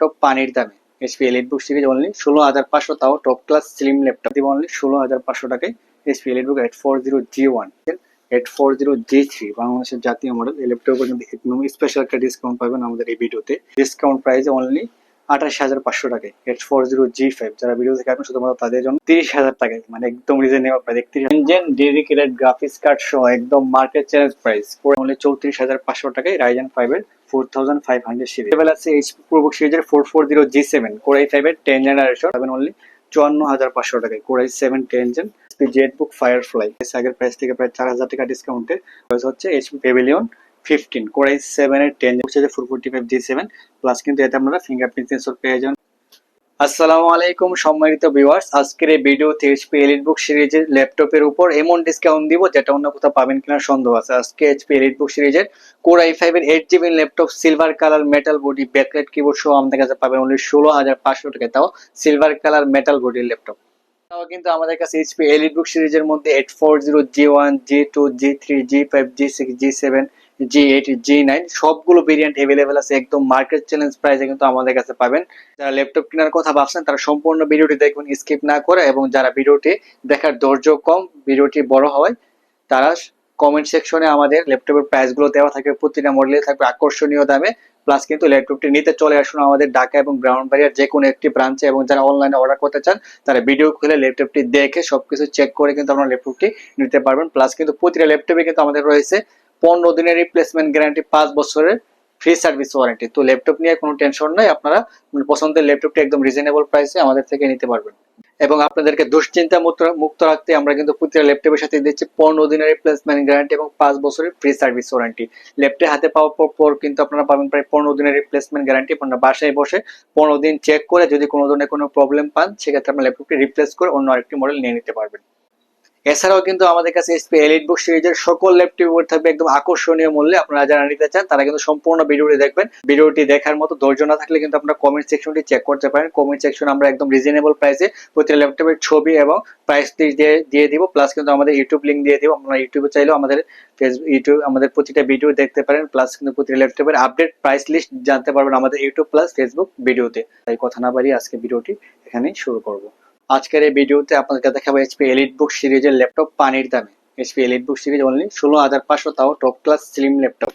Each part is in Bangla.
টপ পানির দামে। এসপি এলিট বুক সিরিজ অনলি ষোলো হাজার পাঁচশো তাও টপ ক্লাস স্লিম ল্যাপটপ দিব অনলি ষোলো হাজার পাঁচশো টাকায় HP EliteBook eight four zero G one eight four zero G three বাংলাদেশের জাতীয় মডেল এই ল্যাপটপের কিন্তু একদম স্পেশাল একটা ডিসকাউন্ট পাবেন আমাদের এই ভিডিওতে। ডিসকাউন্ট প্রাইসে অনলি আঠাশ হাজার পাঁচশো টাকায়। Eight four zero G five যারা ভিডিও থেকে আসবেন, শুধুমাত্র তাদের জন্য তিরিশ হাজার টাকায়। মানে একদম রিজনেবল প্রাইস একত্রিশ ইঞ্জেন ডেডিকেটেড গ্রাফিক্স কার্ড সহ একদম মার্কেট চ্যালেঞ্জ প্রাইস পরে অনলি চৌত্রিশ হাজার পাঁচশো টাকায় রাইজেন ফাইভের four thousand seven Core i ten হাজার পাঁচশো টাকায়। Core i seven ten gen ZBook Firefly আগের প্রাইস থেকে প্রায় চার হাজার টাকা ডিসকাউন্টে হচ্ছে HP Pavilion fifteen Core i seven এর ten four forty five G seven plus কিন্তু এতে আপনারা ফিঙ্গারপ্রিন্ট সেন্সর পেয়ে যাবেন। আসসালামু আলাইকুম সম্মানিত ভিউয়ার্স আজকের এই ভিডিওতে এইচপি এলিট বুক সিরিজের ল্যাপটপের উপর এমন ডিসকাউন্ট দিব যেটা অন্য কোথাও পাবেন কিনা সন্দেহ আছে। আজকে এইচপি এলিট বুক সিরিজের কোর আই ফাইভ এর eight GB laptop silver colour metal body backlight keyboard সহ আমাদের কাছে পাবেন অনলি ষোলো হাজার পাঁচশো টাকা তাও সিলভার কালার মেটাল বডির ল্যাপটপ। তাও কিন্তু আমাদের কাছে এইচপি এলিট বুক সিরিজের মধ্যে eight four zero G one G two G three G five G six G seven G eight G nine সবগুলো ভেরিয়েন্ট অ্যাভেলেবেল আছে। একদম মার্কেট চ্যালেঞ্জ প্রাইসে কিন্তু আমাদের কাছে পাবেন। যারা ল্যাপটপ কেনার কথা ভাবছেন, তারা সম্পূর্ণ ভিডিওটি দেখবেন স্কিপ না করে এবং যারা ভিডিওটি দেখার ধৈর্য কম, ভিডিওটি বড় হয়, তারা কমেন্ট সেকশনে আমাদের ল্যাপটপের প্রাইসগুলো দেওয়া থাকবে প্রতিটা মডেলে থাকবে আকর্ষণীয় দামে। প্লাস কিন্তু ল্যাপটপটি নিতে চলে আসুন আমাদের ঢাকা এবং গ্রাউন্ড বাড়িয়ার যে কোনো একটি ব্রাঞ্চে এবং যারা অনলাইনে অর্ডার করতে চান, তারা ভিডিও খুলে ল্যাপটপটি দেখে সবকিছু চেক করে কিন্তু আপনারা ল্যাপটপটি নিতে পারবেন। প্লাস কিন্তু প্রতিটা ল্যাপটপে কিন্তু আমাদের রয়েছে পনেরো দিনের রিপ্লেসমেন্ট গ্যারান্টি পাঁচ বছরের ফ্রি সার্ভিস ওয়ারেন্টি তো ল্যাপটপ নিয়ে কোনো টেনশন নাই, আপনারা পছন্দের ল্যাপটপটি একদম রিজনেবল প্রাইসে আমাদের থেকে নিতে পারবেন। এবং আপনাদেরকে দুশ্চিন্তা মুক্ত রাখতে আমরা কিন্তু প্রতিটা ল্যাপটপের সাথে দিচ্ছি পনেরো দিনের রিপ্লেসমেন্ট গ্যারান্টি এবং পাঁচ বছরের ফ্রি সার্ভিস ওয়ারেন্টি ল্যাপটপ হাতে পাওয়ার পর কিন্তু আপনারা পাবেন প্রায় পনেরো দিনের রিপ্লেসমেন্ট গ্যারান্টি আপনারা বাসায় বসে পনেরো দিন চেক করে যদি কোনো ধরনের কোনো প্রবলেম পান, সেক্ষেত্রে আপনার ল্যাপটপটি রিপ্লেস করে অন্য আরেকটি মডেল নিয়ে নিতে পারবেন। এছাড়াও কিন্তু আমাদের কাছে এসপি এলিট বুক সিরিজের সকল ল্যাপটপ থাকবে একদম আকর্ষণীয় মূল্যে। আপনারা যারা নিতে চান, তারা কিন্তু সম্পূর্ণ ভিডিওটি দেখবেন। ভিডিওটি দেখার মতো ধৈর্য না থাকলে কিন্তু আপনারা কমেন্ট সেকশনটি চেক করতে পারেন। কমেন্ট সেকশন আমরা একদম রিজনেবল প্রাইসে প্রতি ল্যাপটপের ছবি এবং প্রাইস দিয়ে দিয়ে দিব। প্লাস কিন্তু আমাদের ইউটিউব লিঙ্ক দিয়ে দিব। আপনারা ইউটিউবে চাইলেও আমাদের ফেসবুক ইউটিউব আমাদের প্রতিটা ভিডিও দেখতে পারেন। প্লাস কিন্তু প্রতিটা ল্যাপটপের আপডেট প্রাইস লিস্ট জানতে পারবেন আমাদের ইউটিউব প্লাস ফেসবুক ভিডিওতে তাই কথা না বাড়িয়ে আজকে ভিডিওটি এখানেই শুরু করব। আজকের এই ভিডিওতে আপনাদেরকে দেখাবো এইচপি এলিট বুক সিরিজের ল্যাপটপ পানির দামে। এইচপি এলিট বুক সিরিজ অনলি ষোলো হাজার পাঁচশো তাও top class slim laptop.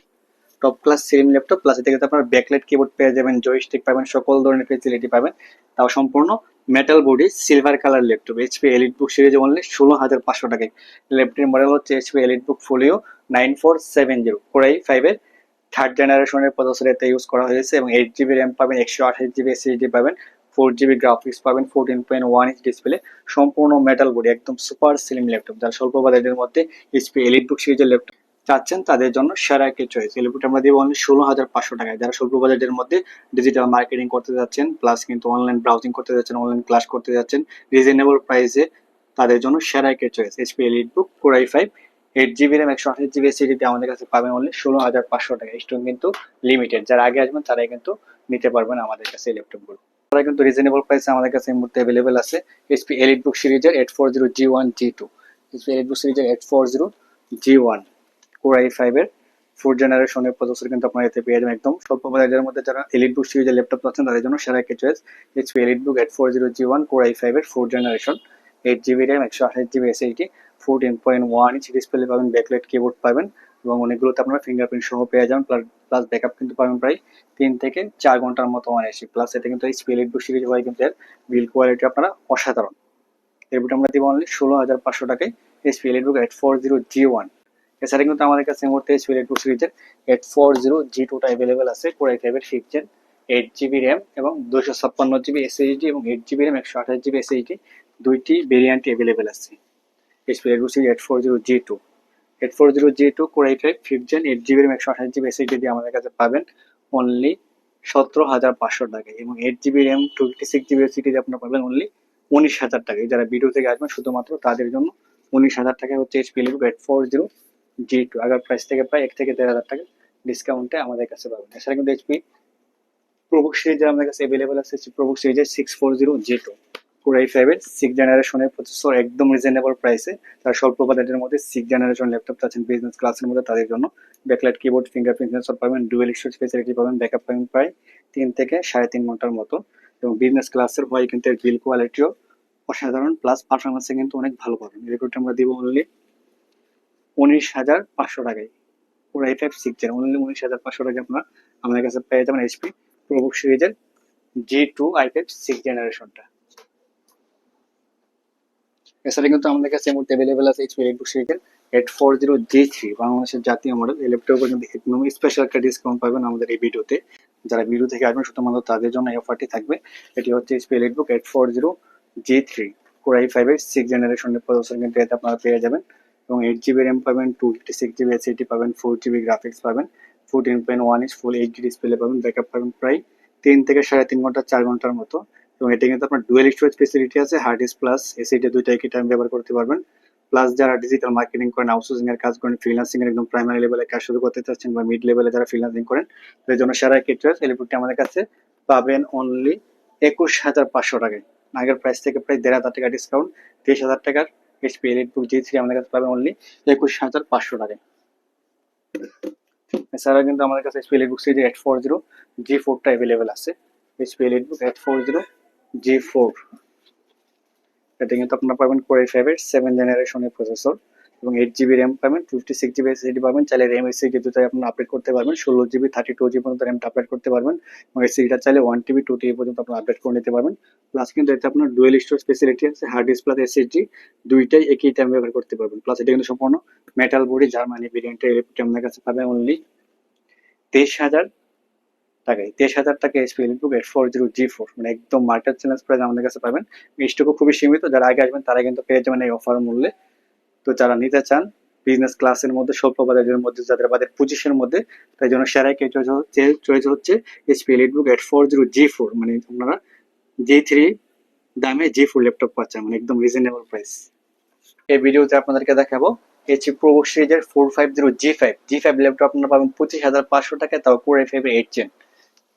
Top class slim laptop plus এতে কিন্তু আপনার ব্যাকলাইট কিবোর্ড পেয়ে যাবেন জয়স্টিক পাবেন, সকল ধরনের ফেসিলিটি পাবেন। তাও সম্পূর্ণ metal body silver colour laptop. HP EliteBook series only ষোলো হাজার পাঁচশো টাকায়। ল্যাপটপের মডেল হচ্ছে HP EliteBook Folio nine four seven zero Core i ফাইভের থার্ড জেনারেশনের এতে ইউজ করা হয়েছে এবং এইট জিবি র্যাম পাবেন, একশো আঠাশ জিবি এসএসডি পাবেন। ফোর জিবি গ্রাফিক্স পাবেন fourteen point one inch display সম্পূর্ণ মেটাল বডি একদম সুপার স্লিম ল্যাপটপ যারা স্বল্প বাজেটের মধ্যে এইচপি এলিট বুক সিরিজের ল্যাপটপ চাচ্ছেন, তাদের জন্য সেরা একটি চয়েস এই ল্যাপটপ আমরা দিব অনলি ষোলো হাজার পাঁচশো টাকায়। যারা স্বল্প বাজেটের মধ্যে ডিজিটাল মার্কেটিং করতে যাচ্ছেন প্লাস কিন্তু অনলাইন ব্রাউজিং করতে যাচ্ছেন অনলাইন ক্লাস করতে যাচ্ছেন রিজনেবল প্রাইসে তাদের জন্য সেরা একটি choice HP EliteBook Core i five eight GB RAM একশো আঠাশ জিবি এসিডিতে আমাদের কাছে পাবেন অনলি ষোলো হাজার পাঁচশো টাকা স্টোন কিন্তু লিমিটেড যারা আগে আসবেন, তারাই কিন্তু নিতে পারবেন আমাদের কাছে এই ল্যাপটপগুলো তারা কিন্তু রিজনেবল প্রাইসে আমাদের কাছে এই মুহূর্তে অ্যাভেলেবেল আছে। এইচপি এলিট বুক সিরিজের eight four zero G one G two HP EliteBook সিরিজের eight four zero G one Core i ফাইভের ফোর জেনারেশনের প্রসেসর কিন্তু আপনারা এতে পেয়ে যাবেন একদম। স্বল্প বাজারের মধ্যে যারা এলিট বুক সিরিজের ল্যাপটপ পাচ্ছেন তাদের জন্য সেরা একটি choice HP EliteBook eight four zero G one Core i ফাইভের four generation eight GB RAM একশো আঠাশ GB SSD fourteen point one inch display পাবেন ব্যাকলাইট কিবোর্ড পাবেন। এবং অনেকগুলোতে আপনারা ফিঙ্গারপ্রিন্ট সহ পেয়ে যান প্লাস ব্যাকআপ কিন্তু পাবেন প্রায় তিন থেকে চার ঘণ্টার মতো অনায়াসি প্লাস এতে কিন্তু এই স্পেলিট বুক সিরিজ হয় কিন্তু এর বিল কোয়ালিটি আপনারা অসাধারণ। এরপর আমরা দিব অনলি ষোলো হাজার পাঁচশো টাকায় এই HP EliteBook eight four zero G one এছাড়া কিন্তু আমাদের কাছে এই মুহূর্তে স্পেলিট বুক সিরিজের এইট ফোর জিরো জি টুটা অ্যাভেলেবেল আছে কোরাই ফাইভের fifth gen eight GB RAM এবং দুশো ছাপ্পান্ন জিবি এসএইচডি এবং এইট জিবি র্যাম একশো আঠাশ জিবি এসএইচডি দুইটি ভেরিয়েন্টই অ্যাভেলেবেল আছে। HP EliteBook series eight four zero G two eight four zero G two Core i five fifth gen eight GB RAM একশো আঠাশ জিবি এসএইচডি দিয়ে আমাদের কাছে পাবেন অনলি সতেরো হাজার পাঁচশো টাকায় এবং eight GB RAM two fifty six GB SSD আপনারা পাবেন অনলি উনিশ হাজার টাকায়। যারা ভিডিও থেকে আসবেন, শুধুমাত্র তাদের জন্য উনিশ হাজার টাকায় হচ্ছে HP EliteBook eight four zero G two আগের প্রাইস থেকে প্রায় এক থেকে দেড় হাজার টাকা ডিসকাউন্টে আমাদের কাছে পাবেন। এছাড়া কিন্তু এইচপি প্রবুক সিরিজের আমাদের কাছে অ্যাভেলেবেল আছে প্রবুক সিরিজের six four zero G two Core i ফাইভের সিক্স জেনারেশনের প্রসেসর একদম রিজনেবল প্রাইসে তার স্বল্প বাজেটের মধ্যে সিক্স জেনারেশন ল্যাপটপ চাচ্ছেন বিজনেস ক্লাসের মধ্যে তাদের জন্য। ব্যাকলাইট কিবোর্ড ফিঙ্গারপ্রিন্ট সেন্সর পাবেন ডুয়েল স্টোরেজ ফেসিলিটি পাবেন ব্যাকআপ পাবেন প্রায় তিন থেকে সাড়ে তিন ঘণ্টার মতো। এবং বিজনেস ক্লাসের হয় কিন্তু এর বিল কোয়ালিটিও অসাধারণ প্লাস পারফরমেন্সে কিন্তু অনেক ভালো পাবেন। রেকর্ডটা আমরা দিব অনলি উনিশ হাজার পাঁচশো টাকায়। পুরো i five six gen only উনিশ হাজার পাঁচশো টাকা আপনার আমাদের কাছে পেয়ে যাবেন এইচপি প্রোবুক সিরিজের G two i five six জেনারেশনটা এছাড়া কিন্তু আমাদের কাছে এই অ্যাভেলেবেল আছে এইচপি রেডবুক সিরিজের eight four zero G three বাংলাদেশের জাতীয় মডেল এই ল্যাপটপের কিন্তু একদম স্পেশাল একটা ডিসকাউন্ট পাবেন আমাদের এই ভিডিওতে। যারা ভিডিও থেকে আসবেন, শুধুমাত্র তাদের জন্য এই অফারটি থাকবে। এটি হচ্ছে HP রেডবুক eight four zero G three core i ফাইভের সিক্স জেনারেশনের প্রসেসর কিন্তু এতে আপনারা পেয়ে যাবেন। এবং এইট জিবি র্যাম পাবেন two fifty six GB SSD পাবেন ফোর জিবি গ্রাফিক্স পাবেন fourteen point one inch full HD display পাবেন ব্যাকআপ পাবেন প্রায় তিন থেকে সাড়ে তিন ঘণ্টা, চার ঘণ্টার মতো। এবং এটা কিন্তু আপনার ডুয়েল স্টোরেজ ফেসিলিটি আছে হার্ড ডিস্ক প্লাস এসএইটি দুইটা একই টাইম ব্যবহার করতে পারবেন। প্লাস যারা ডিজিটাল মার্কেটিং করেন আউটসোর্সিং এর কাজ করেন ফ্রিল্যান্সিং এর একদম প্রাইমারি লেভেলে কাজ শুরু করতে চাচ্ছেন বা মিড লেভেলে যারা ফ্রিল্যান্সিং করেন, তাদের জন্য সেরা কেটার এলিপুরটি আমাদের কাছে পাবেন অনলি একুশ হাজার পাঁচশো টাকায়। আগের প্রাইস থেকে প্রায় দেড় হাজার টাকা ডিসকাউন্ট তেইশ হাজার টাকার HP Elite Book G three আমাদের কাছে পাবেন অনলি একুশ হাজার পাঁচশো টাকায়। এছাড়া কিন্তু আমাদের কাছে এইচপি এলিট বুক সিরিজের এইট ফোর জিরো জি ফোরটা অ্যাভেলেবেল আছে। HP EliteBook eight four zero G four এটা কিন্তু আপনারা পাবেন কোর ফাইভের সেভেন জেনারেশনের প্রসেসর এবং এইট জিবি র্যাম পাবেন ফিফটি সিক্স জিবি এসএসডি পাবেন, চাইলে র্যাম এসএসডি দুটাই আপনি আপডেট করতে পারবেন, ষোলো জিবি থার্টি টু জিবি পর্যন্ত র্যামটা আপডেট করতে পারবেন এবং এসএসডিটা চাইলে ওয়ান টিবি টু টিবি পর্যন্ত আপনি আপডেট করে নিতে পারবেন। প্লাস কিন্তু এতে আপনার ডুয়েল স্টোরেজ ফেসিলিটি আছে হার্ড ডিস্ক প্লাস এসএসডি দুইটাই একই টাইম ব্যবহার করতে পারবেন। প্লাস এটা কিন্তু সম্পূর্ণ মেটাল বডি জার্মানি ভেরিয়েন্টের আপনার কাছে পাবেন অনলি তেইশ হাজার টাকায় তেইশ হাজার টাকা HP EliteBook eight four zero G four মানে একদম মার্কেট চ্যালেঞ্জ প্রাইস আমাদের কাছে পাবেন। স্টকও খুবই সীমিত। যারা আগে আসবেন, তারা কিন্তু পেয়ে যাবেন এই অফার মূল্যে। তো যারা নিতে চান বিজনেস ক্লাসের মধ্যে, স্বল্প বাজারের মধ্যে, যাদের বাজার পঁচিশের মধ্যে, তাই জন্য সেরাই কে চয়েস হচ্ছে HP EliteBook eight four zero G four মানে আপনারা জি থ্রি দামে জি ফোর ল্যাপটপ পাচ্ছেন। মানে একদম রিজনেবল প্রাইস এই ভিডিওতে আপনাদেরকে দেখাবো এইচপি প্রো সিরিজের four five zero G five G five laptop আপনারা পাবেন পঁচিশ হাজার পাঁচশো টাকায়, তাও core five eight gen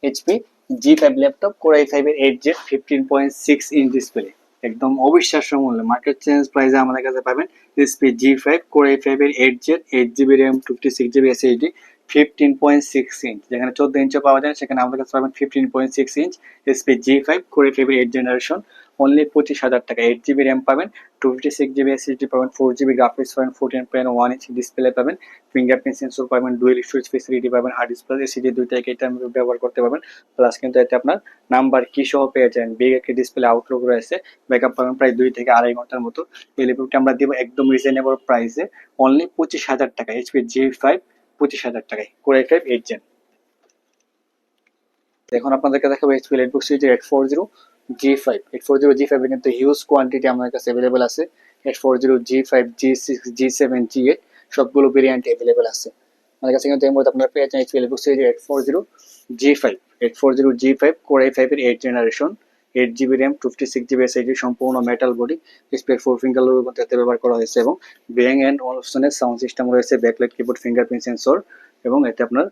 HP G five laptop core i five এর eight Z fifteen point six inch display একদম অবিশ্বাস্য মূল্য। মার্কেট চেঞ্জ প্রাইসে আমাদের কাছে পাবেন display G five core five এর eight Z eight GB RAM fifty six GB SSD fifteen point six inch যেখানে চোদ্দ ইঞ্চও পাওয়া যায়, সেখানে আমাদের কাছে পাবেন fifteen point six inch display G five core five এর এইট জেনারেশন অনলি পঁচিশ হাজার টাকা। এইট জিবি র্যাম পাবেন two fifty six GB SSD পাবেন ফোর জিবি গ্রাফিক্স পাবেন fourteen point one inch display পাবেন ফিঙ্গারপ্রিন্ট সেন্সর পাবেন ডুয়েল স্টোরেজ ফেসিলিটি পাবেন হার্ড ডিসপ্লে এসিডি দুইটা একই টাইম ব্যবহার করতে পারবেন। প্লাস কিন্তু এতে আপনার নাম্বার কি সহ পেয়ে যাবেন। বিগ একটি ডিসপ্লে আউটলুক রয়েছে ব্যাকআপ পাবেন প্রায় দুই থেকে আড়াই ঘণ্টার মতো। এই ল্যাপটপটি আমরা দিব একদম রিজনেবল প্রাইসে অনলি পঁচিশ হাজার টাকা এইচপি জি ফাইভ পঁচিশ হাজার টাকায়। কোর ফাইভ এইট জেন এখন আপনাদেরকে দেখাবো এইচপি লেটবুক সিরিজের eight four zero G five eight four zero G ফাইভে কিন্তু হিউজ কোয়ান্টিটি আমাদের কাছে অ্যাভেলেবেল আছে। Eight four zero G five G six G seven G eight সবগুলো ভেরিয়েন্ট অ্যাভেলেবেল আছে। আমাদের কাছে কিন্তু এই মুহূর্তে আপনারা পেয়ে যাচ্ছেন eight four zero G five eight four zero G five core i ফাইভের eight generation eight GB RAM fifty six GB SSD সম্পূর্ণ metal body display four finger লোগোর মধ্যে ব্যবহার করা হয়েছে এবং ব্যাং অ্যান্ড অলসনের সাউন্ড সিস্টেম রয়েছে ব্যাকলাইট কিবোর্ড ফিঙ্গারপ্রিন্ট সেন্সর এবং এতে আপনার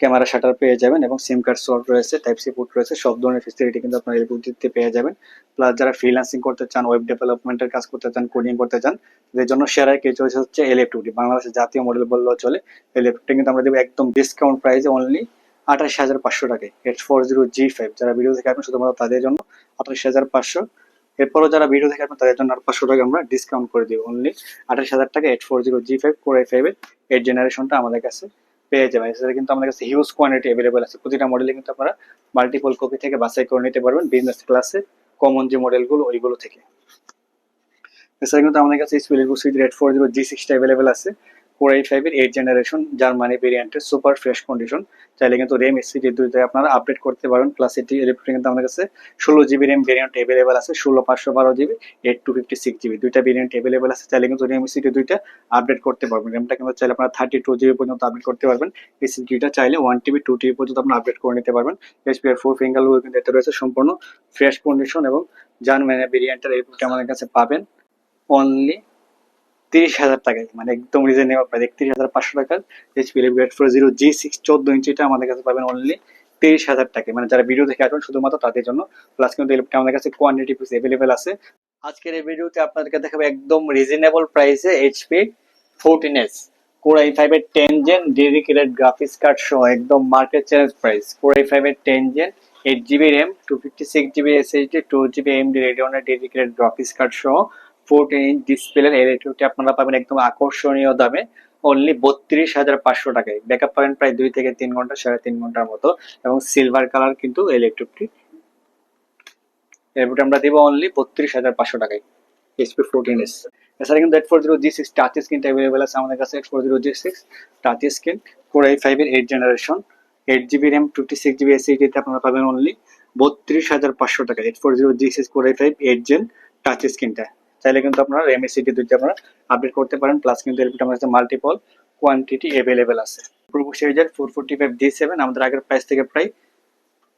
ক্যামেরা শাটার পেয়ে যাবেন এবং সিম কার্ড স্লট রয়েছে টাইপ সি পোর্ট রয়েছে, সব ধরনের ফেসিলিটি কিন্তু আপনার এলবুক দিতে পেয়ে যাবেন। প্লাস যারা ফ্রিল্যান্সিং করতে চান ওয়েব ডেভেলপমেন্টের কাজ করতে চান কোডিং করতে চান, তাদের জন্য সেরাই কে চয়েস হচ্ছে এলএফটুটি বাংলাদেশের জাতীয় মডেল বললেও চলে এলএফটুটি কিন্তু আমরা দেবো একদম ডিসকাউন্ট প্রাইসে অনলি আঠাশ হাজার পাঁচশো টাকায়। Eight four zero G five যারা ভিডিও দেখে আসবেন শুধুমাত্র তাদের জন্য আঠাশ হাজার পাঁচশো। এরপরও যারা ভিডিও দেখে আসবেন, তাদের জন্য আর পাঁচশো টাকা আমরা ডিসকাউন্ট করে দিই অনলি আঠাশ হাজার টাকা eight four zero G five four i ফাইভের এইট জেনারেশনটা আমাদের কাছে পেয়ে যাবেন। এছাড়া কিন্তু আমাদের কাছে হিউজ কোয়ান্টিটি অ্যাভেলেবেল আছে। প্রতিটা মডেলে কিন্তু আপনারা মাল্টিপল কপি থেকে বাছাই করে নিতে পারবেন বিজনেস ক্লাসে কমন যে মডেলগুলো ওইগুলো থেকে। এছাড়া কিন্তু আমাদের কাছে স্পিলিগু সুইট রেড ফোর জিরো জি সিক্সটা অ্যাভেলেবেল আছে। ফোর এইট ফাইভের এইট জেনারেশন জার্মানি ভেরিয়েন্টের সুপার ফ্রেশ কন্ডিশন চাইলে কিন্তু র্যাম এসিডি দুইটাই আপনারা আপডেট করতে পারবেন প্লাস এটি ইলেকট্রিক কিন্তু আমাদের কাছে ষোলো জিবি র্যাম ভেরিয়েন্ট অ্যাভেলেবেল আছে, ষোলো পাঁচশো বারো GB eight two fifty six GB দুইটা ভেরিয়েন্ট অ্যাভেলেবেল আছে। চাইলে কিন্তু র্যাম এসিডি দুইটা আপডেট করতে পারবেন। র্যামটা কিন্তু চাইলে আপনারা থার্টি টু জিবি পর্যন্ত আপডেট করতে পারবেন। এসিডিটা চাইলে ওয়ান টিবি টু টিবি পর্যন্ত আপনারা আপডেট করে নিতে পারবেন। এসপিআর ফোর ফিঙ্গার লোগো কিন্তু এতে রয়েছে সম্পূর্ণ ফ্রেশ কন্ডিশন এবং জার্মানি ভেরিয়েন্টের এই আমাদের কাছে পাবেন। অনলি তিরিশ হাজার টাকায় মানে একদম রিজনেবল প্রাইস একত্রিশ হাজার পাঁচশো টাকার HP grade four zero G six চোদ্দ ইঞ্চিটা আমাদের কাছে পাবেন অনলি বত্রিশ হাজার টাকা মানে যারা ভিডিও দেখে আসবেন শুধুমাত্র তাদের জন্য। প্লাস কিন্তু এই আমাদের কাছে কোয়ান্টিটি পিস অ্যাভেলেবেল আছে। আজকের এই ভিডিওতে আপনাদেরকে দেখাবো একদম রিজনেবল প্রাইসে HP fourteen S core i five এর ten gen dedicated graphics card সহ একদম market challenge price core i five এর ten gen eight GB RAM two fifty six GB SSD two GB AMD রেডিওনের dedicated graphics card সহ। ফোরটিন ইঞ্চ ডিসপ্লে এই ল্যাপটপটি আপনারা পাবেন একদম আকর্ষণীয় দামে। অনলি বত্রিশ হাজার পাঁচশো টাকায়। ব্যাকআপ পাবেন প্রায় দুই থেকে তিন ঘণ্টা, সাড়ে তিন ঘণ্টার মতো। এবং সিলভার কালার কিন্তু এই ল্যাপটপটি। ল্যাপটপটি আমরা দিব অনলি বত্রিশ হাজার পাঁচশো টাকায়। এইচপি ফোরটিন এস এছাড়া কিন্তু eight four zero G six touch screen available আছে আমাদের কাছে eight four zero G six touch screen four i five এর eight generation eight GB RAM fifty six GB এসএইচডিতে আপনারা পাবেন অনলি বত্রিশ হাজার পাঁচশো টাকা eight four zero G six four i five eight gen touch স্ক্রিনটা চাইলে কিন্তু আপনারা র্যাম এসএইচডি দুইটা আপনারা আপডেট করতে পারেন প্লাস কিন্তু ভিতরে আমাদের মাল্টিপল কোয়ান্টিটি অ্যাভেলেবেল আছে। প্রভু সিরিজের four forty five D seven আমাদের আগের প্রাইস থেকে প্রায়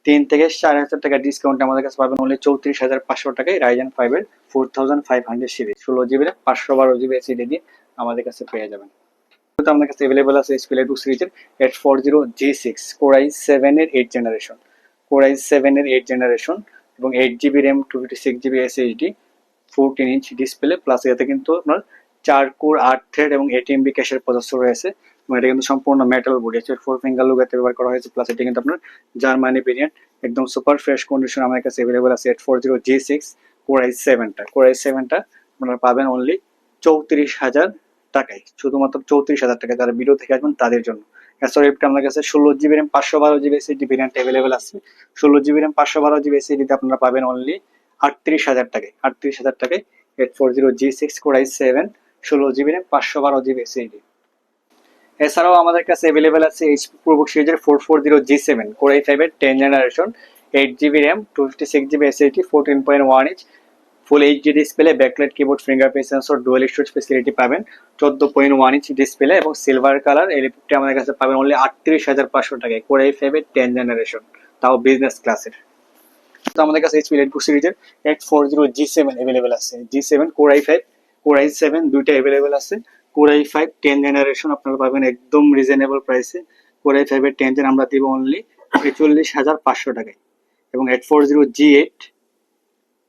তিন থেকে চার হাজার টাকা ডিসকাউন্ট আমাদের কাছে পাবেন অনলি চৌত্রিশ হাজার পাঁচশো টাকায় রাইজেন ফাইভ এর four thousand five hundred series ষোলো জিবি পাঁচশো বারো জিবি এসিডি দিয়ে আমাদের কাছে পেয়ে যাবেন। আমাদের কাছে অ্যাভেলেবেল আছে এসপিএল টু সিরিজের eight four zero G six core i seven এর eight generation core i seven এর এইট জেনারেশন এবং eight GB RAM two fifty six GB SSD fourteen inch display plus এতে কিন্তু আপনার চার কোর, আট থ্রেড এবং এটিএমবি ক্যাশের প্রসেসর রয়েছে। এবং এটা কিন্তু সম্পূর্ণ মেটাল বডি আছে ফোর ফিঙ্গার লুগাতে ব্যবহার করা হয়েছে। প্লাস এটা কিন্তু আপনার জার্মানি ভেরিয়েন্ট একদম সুপার ফ্রেশ কন্ডিশন আমার কাছে অ্যাভেলেবল আছে eight four zero G six core i সেভেনটা core i সেভেনটা আপনারা পাবেন অনলি চৌত্রিশ হাজার টাকায়। শুধুমাত্র চৌত্রিশ হাজার টাকায়। যারা ভিডিও থেকে আসবেন তাদের জন্য। এছাড়া এটা আমার কাছে ষোলো জিবি র্যাম পাঁচশো বারো জিবি এসএসডি ভেরিয়েন্ট অ্যাভেলেবল আছে। ষোলো জিবি র্যাম পাঁচশো বারো জিবি এসএসডিতে আপনারা পাবেন অনলি আটত্রিশ হাজার টাকায়, আটত্রিশ হাজার টাকায় eight four zero G six core i seven ষোলো জিবি র্যাম পাঁচশো বারো জিবি এসএসডি এছাড়াও আমাদের কাছে অ্যাভেলেবেল আছে এইচপি প্রবুক সিরিজের four four zero G seven core i ফাইভের ten generation eight GB RAM two fifty six GB SSD fourteen point one inch full HD display backlight keyboard fingerprint sensor dual storage facility পাবেন, চোদ্দ পয়েন্ট ওয়ান ইঞ্চ ডিসপ্লে এবং সিলভার কালার এই আমাদের কাছে পাবেন অনলি আটত্রিশ হাজার পাঁচশো টাকায় কোরাই ফাইভের টেন জেনারেশন তাও বিজনেস ক্লাসের তো আমাদের কাছে এইচপি লেটবুক সিরিজের eight four zero G seven available আছে। G seven core i five core i seven দুইটা অ্যাভেলেবেল আছে। Core i five ten generation আপনারা পাবেন একদম রিজনেবল প্রাইসে কোরাই ফাইভের টেন জেন আমরা দিব অনলি ছেচল্লিশ হাজার পাঁচশো টাকায়। এবং eight four zero G eight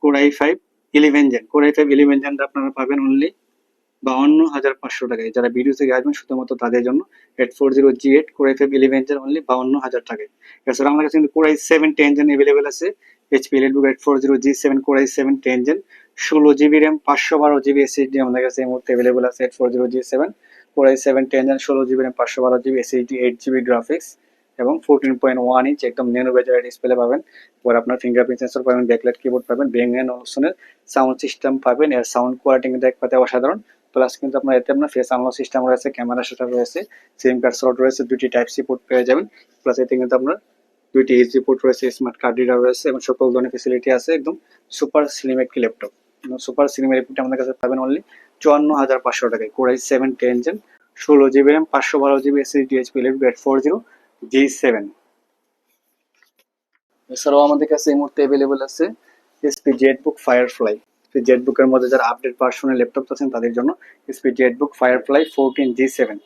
core i five eleven gen core i five eleven gen আপনারা পাবেন অনলি বাউন্ন হাজার পাঁচশো টাকায়। যারা ভিডিও থেকে আসবেন শুধুমাত্র তাদের জন্য eight four zero G eight core i five eleven gen only বাউন্ন হাজার টাকায়। এছাড়া আমার কাছে কিন্তু core i seven ten gen available আছে। HP EliteBook eight four zero G seven core i seven ten gen ষোলো জিবি র্যাম পাঁচশো বারো জিবি এসএসডি আমাদের কাছে এই মুহূর্তে অ্যাভেলেবল আছে eight four zero G seven core i seven ten gen ষোলো জিবি র্যাম পাঁচশো বারো GB SSD eight GB graphics এবং ফোরটিন পয়েন্ট ওয়ান ইঞ্চ একদম নেনো বেজার ডিসপ্লে পাবেন। এবার আপনার ফিঙ্গারপ্রিন্ট সেন্সর পাবেন ব্যাকলাইট কিবোর্ড পাবেন বেঙ্গেন অলসনের সাউন্ড সিস্টেম পাবেন। এর সাউন্ড কোয়ালিটি কিন্তু এক পাতে অসাধারণ। প্লাস কিন্তু আপনার এতে আপনার ফেস আনলক সিস্টেম রয়েছে ক্যামেরা সেটা রয়েছে সিম কার্ড স্লট রয়েছে, দুটি টাইপ সি পোর্ট পেয়ে যাবেন। প্লাস এতে কিন্তু আপনার দুইটি এইচডি পোর্ট রয়েছে স্মার্ট কার্ড রিডার রয়েছে এবং সকল ধরনের ফেসিলিটি আছে একদম সুপার স্লিম একটি ল্যাপটপ সুপার স্লিম ল্যাপটপটি আমাদের কাছে পাবেন অনলি চুয়ান্ন হাজার পাঁচশো টাকায়। Core i seven ten gen ষোলো জিবি র্যাম পাঁচশো বারো GB SSD HP laptop eight four zero G seven এছাড়াও আমাদের কাছে এই মুহূর্তে অ্যাভেলেবল আছে এসপি জেটবুক ফায়ারফ্লাই জেটবুকের মধ্যে যারা আপডেট ভার্সনের ল্যাপটপ আছেন তাদের জন্য SP ZBook Firefly fourteen G seven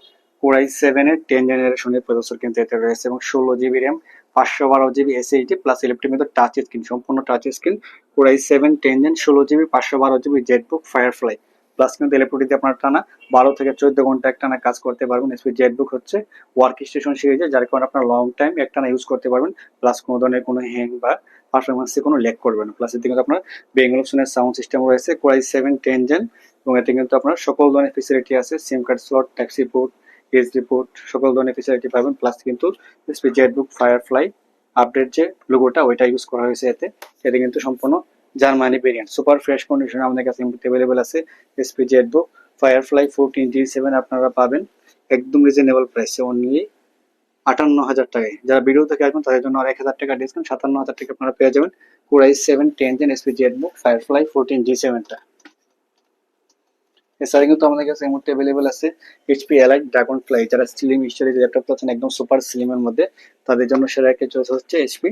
core i সেভেনের টেন জেনারেশনের প্রসেসর কিন্তু এতে রয়েছে এবং ষোলো জিবি র্যাম পাঁচশো বারো জিবি এসএইচডি প্লাস ইলেকট্রিক মধ্যে টাচ স্ক্রিন সম্পূর্ণ touch screen core i seven ten gen ষোলো জিবি, পাঁচশো বারো জিবি জেটবুক ফায়ারফ্লাই প্লাস কিন্তু ইলেকট্রিক আপনার টানা বারো থেকে চোদ্দ ঘণ্টা একটানা কাজ করতে পারবেন। এসপি জেটবুক হচ্ছে ওয়ার্ক স্টেশন সিরিজে যার কারণে আপনার লং টাইম একটানা ইউজ করতে পারবেন। প্লাস কোনো ধরনের কোনো হ্যাং বা পারফরমেন্সে কোনো ল্যাক করবে না। প্লাস এতে কিন্তু আপনার বেঙ্গল সাউন্ড সিস্টেম রয়েছে core i seven ten gen এবং এতে কিন্তু আপনার সকল ধরনের ফেসিলিটি আছে SIM card slot type C port HD port সকল ধরনের ফেসিলিটি পাবেন প্লাস কিন্তু এসপি জেটবুক ফায়ারফ্লাই আপডেট যে লোগোটা ওইটা ইউজ করা হয়েছে এতে। এতে কিন্তু সম্পূর্ণ Germany variant super fresh condition আমাদের কাছে অ্যাভেলেবেল আছে SP ZBook Firefly fourteen G seven আপনারা পাবেন, একদম রিজনেবল প্রাইসে অনলি আটান্ন হাজার টাকায়। যারা ভিডিও থেকে আসবেন, তাদের জন্য আর এক হাজার টাকা ডিসকাউন্ট সাতান্ন হাজার টাকা আপনারা পেয়ে যাবেন। Core i seven ten gen SP ZBook Firefly fourteen G সেভেনটা এছাড়া কিন্তু আমাদের কাছে এই মুহূর্তে অ্যাভেলেবেল আছে। এইচপি এলাইট ড্রাগন ফ্লাই যারা স্লিম স্টোরেজ ল্যাপটপ আছেন একদম সুপার স্লিমের মধ্যে, তাদের জন্য সেরা একটা চয়েস হচ্ছে এইচপি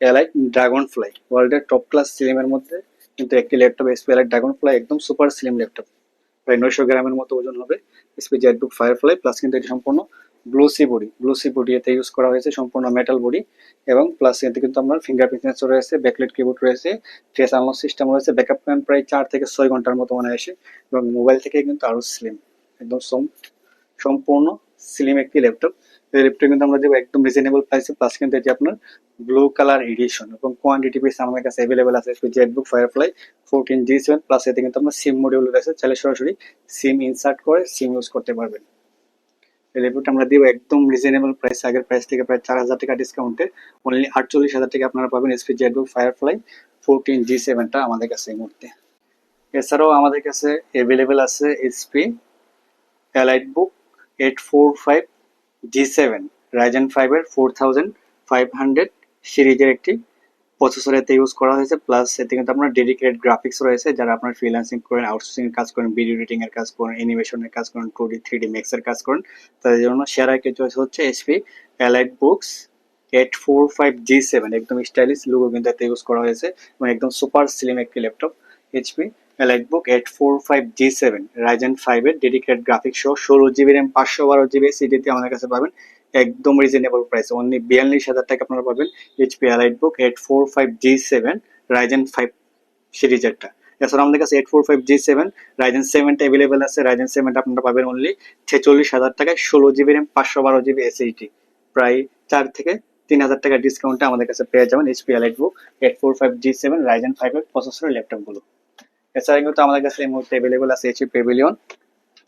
এলাইট ড্রাগন ফ্লাই ওয়ার্ল্ডের টপ ক্লাস স্লিমের মধ্যে, কিন্তু একটি laptop HP Elite Dragonfly একদম সুপার স্লিম ল্যাপটপ প্রায় নয়শো গ্রামের মতো ওজন হবে। এসপি ফায়ার ফ্লাই প্লাস কিন্তু এটি সম্পূর্ণ গ্লোসি বডি গ্লোসি বডি এতে ইউজ করা হয়েছে সম্পূর্ণ মেটাল বডি এবং প্লাস এতে কিন্তু আপনার ফিঙ্গারপ্রিন্ট সেন্সর রয়েছে ব্যাকলেট কিবোর্ড রয়েছে ফেস আনলক সিস্টেম রয়েছে ব্যাকআপ টাইম প্রায় চার থেকে ছয় ঘণ্টার মতো মনে আসে এবং মোবাইল থেকে কিন্তু আরও স্লিম একদম সম্পূর্ণ স্লিম একটি ল্যাপটপ এই ল্যাপটপ কিন্তু আমরা দেবো একদম রিজনেবল প্রাইসে প্লাস কিন্তু এটি আপনার ব্লু কালার এডিশন এবং কোয়ান্টিটি পিস আমাদের কাছে অ্যাভেলেবেল আছে ZBook Firefly fourteen G seven plus এতে কিন্তু আপনার সিম মডিউল রয়েছে, চাইলে সরাসরি সিম ইনসার্ট করে সিম ইউজ করতে পারবেন। ল্যাপটপটা আমরা দিব একদম রিজনেবল প্রাইস আগের প্রাইস থেকে প্রায় চার হাজার টাকা ডিসকাউন্টে অনলি আটচল্লিশ হাজার টাকা আপনারা পাবেন SP Jetbook firefly fourteen G সেভেনটা আমাদের কাছে এই মুহূর্তে। এছাড়াও আমাদের কাছে অ্যাভেলেবেল আছে SP EliteBook eight four five G seven Ryzen ফাইভের ফোর থাউজেন্ড ফাইভ হান্ড্রেড সিরিজের একটি প্রসেসর এতে ইউজ করা হয়েছে প্লাস এতে কিন্তু আপনার ডেডিকেটেড গ্রাফিক্স রয়েছে, যারা আপনার ফ্রিল্যান্সিং করেন আউটসোর্সিং এর কাজ করেন ভিডিও এডিটিং এর কাজ করেন অ্যানিমেশনের কাজ করেন two D three D max এর কাজ করেন, তাদের জন্য সেরা চয়েস হচ্ছে SP EliteBooks eight four five G seven একদম স্টাইলিশ লুগো কিন্তু এতে ইউজ করা হয়েছে, এবং একদম সুপার স্লিম একটি laptop HP EliteBook eight four five G seven Ryzen ফাইভের ডেডিকেটেড গ্রাফিক্স সহ ষোলো জিবি র্যাম পাঁচশো বারো জিবি সিডিতে আমাদের কাছে পাবেন। একদম রিজনেবল প্রাইস অনলি বিয়াল্লিশ হাজার টাকা আপনারা পাবেন HP EliteBook eight four five G seven Ryzen five সিরিজেরটা এছাড়া আমাদের কাছে eight four five G seven Ryzen সেভেনটা available আছে রাইজেন সেভেনটা আপনারা পাবেন অনলি ছেচল্লিশ হাজার টাকায় ষোলো জিবি র্যাম পাঁচশো বারো জিবি এসএইটি প্রায় চার থেকে তিন হাজার টাকা ডিসকাউন্টে আমাদের কাছে পেয়ে যাবেন HP EliteBook eight four five G seven Ryzen ফাইভের প্রসেসরের ল্যাপটপগুলো এছাড়া কিন্তু আমাদের কাছে এই মুহূর্তে অ্যাভেলেবেল আছে এইচপি পেভিলিয়ন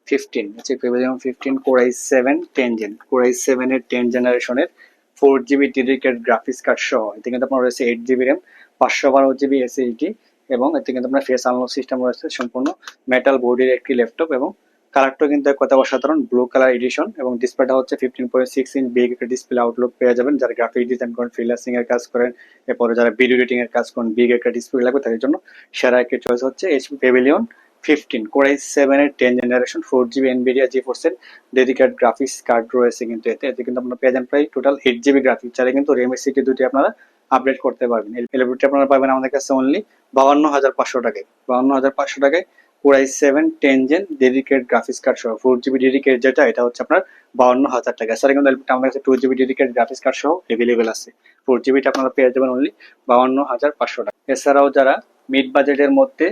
ফিফটিন হচ্ছে Pavilion fifteen core i seven ten gen core i সেভেনের টেন জেনারেশনের four GB dedicate graphics card সহ। এতে কিন্তু আপনার রয়েছে এইট জিবি র্যাম পাঁচশো বারো জিবি এসএইটি এবং এতে কিন্তু আপনার ফেস আনলক সিস্টেম রয়েছে, সম্পূর্ণ মেটাল বডির একটি ল্যাপটপ এবং কালারটা কিন্তু কথা অসাধারণ ব্লু কালার এডিশন এবং ডিসপ্লেটা হচ্ছে fifteen point six inch big একটা ডিসপ্লে আউটলুক পেয়ে যাবেন। যারা গ্রাফিক ডিজাইন করেন ফ্রিলান্সিং এর কাজ করেন, এরপরে যারা ভিডিও এডিটিং এর কাজ করেন বিগ একটা ডিসপ্লে লাগবে, তাদের জন্য সেরা একটি চয়েস হচ্ছে HP Pavilion fifteen core i seven এর ten generation four GB Nvidia G ফোর্সের ডেডিকেট গ্রাফিক্স কার্ড রয়েছে কিন্তু এতে। এতে কিন্তু আপনারা পেয়ে প্রায় টোটাল এইট জিবি গ্রাফিক্স চাইলে কিন্তু রেম সিটি দুটি আপনারা আপডেট করতে পারবেন। এই এলিভিটি আপনারা পাবেন আমাদের কাছে অনলি বাউান্ন হাজার পাঁচশো টাকায়। বাউান্ন হাজার পাঁচশো টাকায় core i seven ten gen dedicate graphics card সহ ফোর জিবি ডেডিকেট যেটা, এটা হচ্ছে আপনার বাউন্ন হাজার টাকা। এছাড়া কিন্তু এলিভিটি আমাদের কাছে two GB dedicate graphics card সহ অ্যাভেলেবেল আছে। ফোর জিবিটা আপনারা পেয়ে যাবেন অনলি বাউান্ন হাজার পাঁচশো টাকা এছাড়াও যারা মিড বাজেটের মধ্যে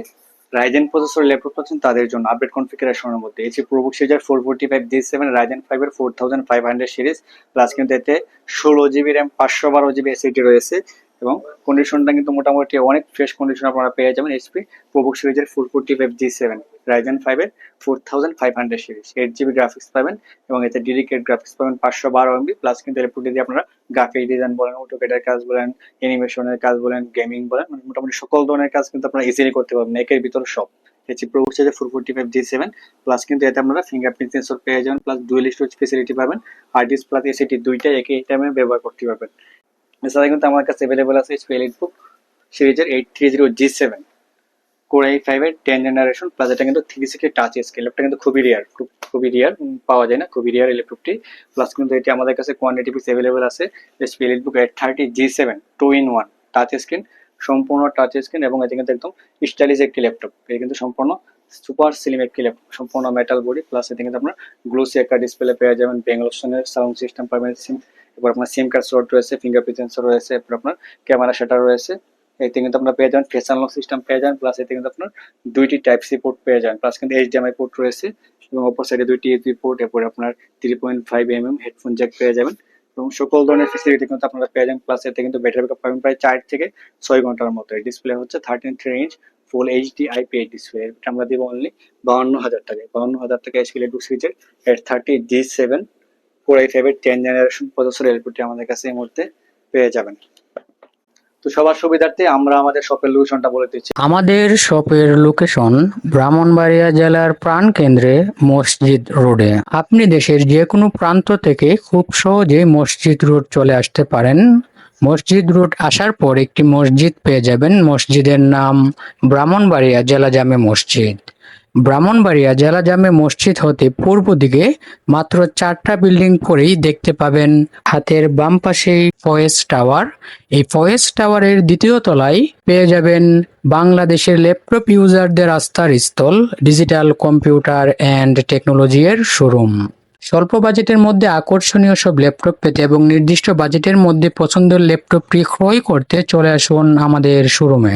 রাইজেন প্রসেসর ল্যাপটপ পাচ্ছেন, তাদের জন্য আপডেট কনফিগারেশনের মধ্যে। AC ProBook caesar four forty five G seven Ryzen ফাইভের four thousand five hundred series plus কিন্তু এতে ষোলো জিবি র্যাম পাঁচশো বারো জিবি এসিটি রয়েছে। এবং কন্ডিশনটা কিন্তু মোটামুটি অনেক ফ্রেশ কন্ডিশন আপনারা পেয়ে যাবেন এইচপি প্রোবুক সিরিজের four forty five G seven Ryzen ফাইভের four thousand five hundred series eight GB graphics পাবেন এবং এতে ডেডিকেট গ্রাফিক্স পাবেন পাঁচশো বারো এমবি প্লাস কিন্তু ল্যাপটপটি দিয়ে আপনারা গ্রাফিক ডিজাইন বলেন অটোকেটের কাজ বলেন অ্যানিমেশনের কাজ বলেন গেমিং বলেন মানে মোটামুটি সকল ধরনের কাজ কিন্তু আপনারা ইজিলি করতে পারবেন একের ভিতরে সব। এটি প্রো হচ্ছে four forty five G seven plus কিন্তু এতে আপনারা ফিঙ্গারপ্রিন্ট সেন্সর পেয়ে যাবেন প্লাস ডুয়েল স্টোরেজ ফেসিলিটি পাবেন হার্ড ডিস্ক প্লাস এসিটি দুইটাই একই টাইমে ব্যবহার করতে পারবেন। এছাড়া কিন্তু আমার কাছে অ্যাভেলেবল আছে এইচপি এলিট বুক সিরিজের eight three zero G seven core I ফাইভের টেন জেনারেশন প্লাস এটা কিন্তু three sixty touch scale laptop কিন্তু খুবই রিয়ার খুব, খুবই রিয়ার পাওয়া যায় না, খুবই রিয়ার এই ল্যাপটপটি প্লাস কিন্তু এটি আমাদের কাছে কোয়ান্টিটি পিস অ্যাভেলেবল আছে HP EliteBook eight thirty G seven two in one touch screen সম্পূর্ণ টাচ স্ক্রিন এবং এটি কিন্তু একদম স্টাইলিশ একটি ল্যাপটপ এটি কিন্তু সম্পূর্ণ সুপার স্লিম একটি সম্পূর্ণ মেটাল বডি প্লাস এতে কিন্তু আপনার গ্লোসি একটা ডিসপ্লে পেয়ে যাবেন বেঙ্গলোসনের সাউন্ড সিস্টেম পাবেন সিম এরপর আপনার সিম কার্ড স্লট রয়েছে ফিঙ্গারপ্রিন্ট সেন্সর রয়েছে, এরপর আপনার ক্যামেরা সেটার রয়েছে। এতে কিন্তু আপনার পেয়ে যাবেন ফেস আনলক সিস্টেম পেয়ে যাবেন প্লাস এতে কিন্তু আপনার দুইটি টাইপ সি পোর্ট পেয়ে যাবেন প্লাস কিন্তু এইচডিএমআই পোর্ট রয়েছে এবং অপর সাইডে দুইটি ইউপি পোর্ট এরপর আপনার three point five M M headphone jack পেয়ে যাবেন। এবং সকল ধরনের ফেসিলিটি কিন্তু আপনারা পেয়ে যাবেন প্লাস এতে কিন্তু ব্যাটারি ব্যাকআপ পাবেন প্রায় চার থেকে ছয় ঘণ্টার মতো। ডিসপ্লে হচ্ছে thirteen three inch full HD IP display এটা আমরা দিব অনলি বাউন্ন হাজার টাকায় বাউন্ন হাজার টাকা এসপি লেটবুক সিরিজের eight thirty G seven four I ফাইভের টেন জেনারেশন প্রসেসর এলপিটি আমাদের কাছে এই মুহূর্তে পেয়ে যাবেন। তো সবার সুবিধার্থে আমরা আমাদের শপের লোকেশনটা বলে দিচ্ছি। আমাদের শপের লোকেশন ব্রাহ্মণবাড়িয়া জেলার প্রাণকেন্দ্রে মসজিদ রোডে। আপনি দেশের যে কোনো প্রান্ত থেকে খুব সহজে মসজিদ রোড চলে আসতে পারেন। মসজিদ রোড আসার পর একটি মসজিদ পেয়ে যাবেন। মসজিদের নাম ব্রাহ্মণবাড়িয়া জেলা জামে মসজিদ। ব্রাহ্মণবাড়িয়া জেলা জামে মসজিদ হতে পূর্ব দিকে মাত্র চারটা বিল্ডিং পরেই দেখতে পাবেন। হাতের বাম পাশেই ফয়েস টাওয়ার। এই ফয়েস টাওয়ারের দ্বিতীয় তলায় পেয়ে যাবেন বাংলাদেশের ল্যাপটপ ইউজারদের আস্থার স্থল, ডিজিটাল কম্পিউটার অ্যান্ড টেকনোলজি এর শোরুম। স্বল্প বাজেটের মধ্যে আকর্ষণীয় সব ল্যাপটপ পেতে এবং নির্দিষ্ট বাজেটের মধ্যে পছন্দের ল্যাপটপটি ক্রয় করতে চলে আসুন আমাদের শোরুমে।